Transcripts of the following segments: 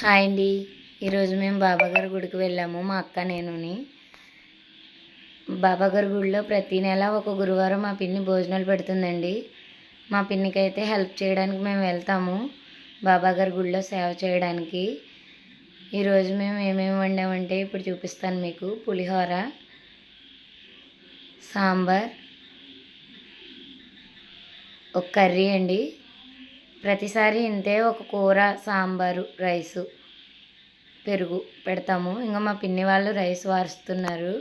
Hi అండి. ఈరోజు మేము బాబాగారి గుడికి వెళ్ళాము మా అక్క నేనుని. బాబాగారి గుడిలో ప్రతి నెల ఒక గురువారం మా పిన్ని భోజనాలు పెడుతుందండి. మా పిన్నికి అయితే హెల్ప్ చేయడానికి మేము వెళ్తాము బాబాగారి గుడిలో సేవ చేయడానికి. ఈరోజు మేము ఏమేమి వండామంటే ఇప్పుడు చూపిస్తాను మీకు. పులిహోర సాంబార్ ఒక కర్రీ అండి. ప్రతిసారి ఇంతే ఒక కూర సాంబారు రైసు పెరుగు పెడతాము. ఇంకా మా పిన్ని వాళ్ళు రైస్ వారుస్తున్నారు.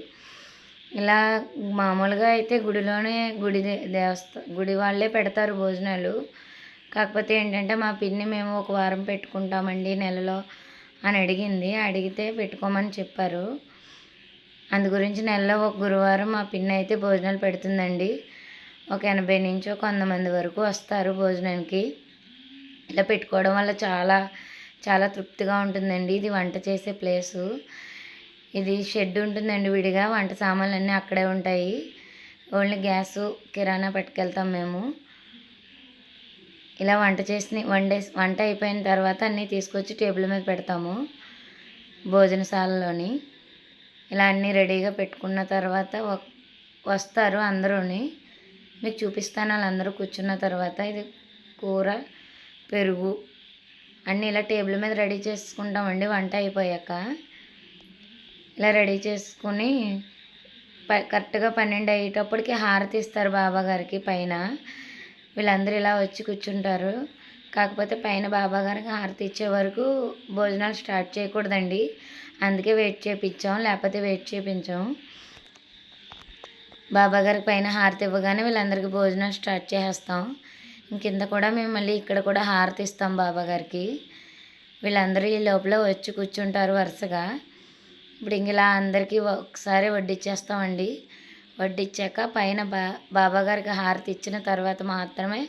ఇలా మామూలుగా అయితే గుడిలోనే గుడి దేవస్థ గుడి వాళ్ళే పెడతారు భోజనాలు. కాకపోతే ఏంటంటే మా పిన్ని మేము ఒక వారం పెట్టుకుంటామండి నెలలో అని అడిగింది. అడిగితే పెట్టుకోమని చెప్పారు. అందు గురించి నెలలో ఒక గురువారం మా పిన్ని అయితే భోజనాలు పెడుతుందండి. ఒక ఎనభై నుంచి ఒక వంద మంది వరకు వస్తారు భోజనానికి. ఇలా పెట్టుకోవడం వల్ల చాలా చాలా తృప్తిగా ఉంటుందండి. ఇది వంట చేసే ప్లేసు. ఇది షెడ్ ఉంటుందండి విడిగా. వంట సామాన్లు అన్నీ అక్కడే ఉంటాయి. ఓన్లీ గ్యాసు కిరాణా పట్టుకెళ్తాం మేము. ఇలా వంట చేసి వండే వంట అయిపోయిన తర్వాత అన్నీ తీసుకొచ్చి టేబుల్ మీద పెడతాము. భోజనశాలలోని. ఇలా అన్నీ రెడీగా పెట్టుకున్న తర్వాత వ- వస్తారు అందరూని. మీకు చూపిస్తాను వాళ్ళందరూ కూర్చున్న తర్వాత. ఇది కూర పెరుగు అన్నీ ఇలా టేబుల్ మీద రెడీ చేసుకుంటామండి. వంట అయిపోయాక ఇలా రెడీ చేసుకుని ప కరెక్ట్గా పన్నెండు అయ్యేటప్పటికి హారతి ఇస్తారు బాబా గారికి పైన. వీళ్ళందరూ ఇలా వచ్చి కూర్చుంటారు. కాకపోతే పైన బాబా గారికి హారతి ఇచ్చే వరకు భోజనాలు స్టార్ట్ చేయకూడదండి. అందుకే వెయిట్ చేయించాం లేకపోతే వెయిట్ చేయించాం బాబా గారికి పైన హారతి ఇవ్వగానే వీళ్ళందరికీ భోజనం స్టార్ట్ చేసేస్తాం. కింద కూడా మేము మళ్ళీ ఇక్కడ కూడా హారతి ఇస్తాం బాబా గారికి. వీళ్ళందరూ ఈ లోపల వచ్చి కూర్చుంటారు వరుసగా. ఇప్పుడు ఇంక ఇలా అందరికీ ఒకసారి వడ్డిచ్చేస్తామండి. వడ్డిచ్చాక పైన బా బాబాగారికి హారతి ఇచ్చిన తర్వాత మాత్రమే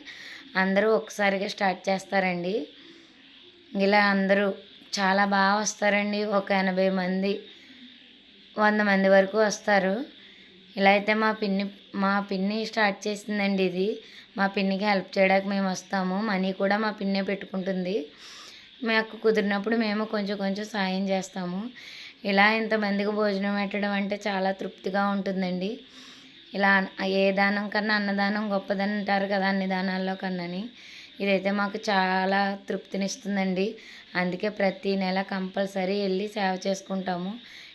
అందరూ ఒకసారిగా స్టార్ట్ చేస్తారండి. ఇలా అందరూ చాలా బాగా వస్తారండి. ఒక ఎనభై మంది వంద మంది వరకు వస్తారు. ఇలా అయితే మా పిన్ని మా పిన్ని స్టార్ట్ చేసిందండి ఇది. మా పిన్నికి హెల్ప్ చేయడానికి మేము వస్తాము. మనీ కూడా మా పిన్నే పెట్టుకుంటుంది. మాకు కుదిరినప్పుడు మేము కొంచెం కొంచెం సాయం చేస్తాము. ఇలా ఇంతమందికి భోజనం పెట్టడం అంటే చాలా తృప్తిగా ఉంటుందండి. ఇలా ఏ దానం కన్నా అన్నదానం గొప్పదని అంటారు కదా అన్ని దానాల్లో కన్నాని. ఇదైతే మాకు చాలా తృప్తినిస్తుందండి. అందుకే ప్రతి నెల కంపల్సరీ వెళ్ళి సేవ చేసుకుంటాము.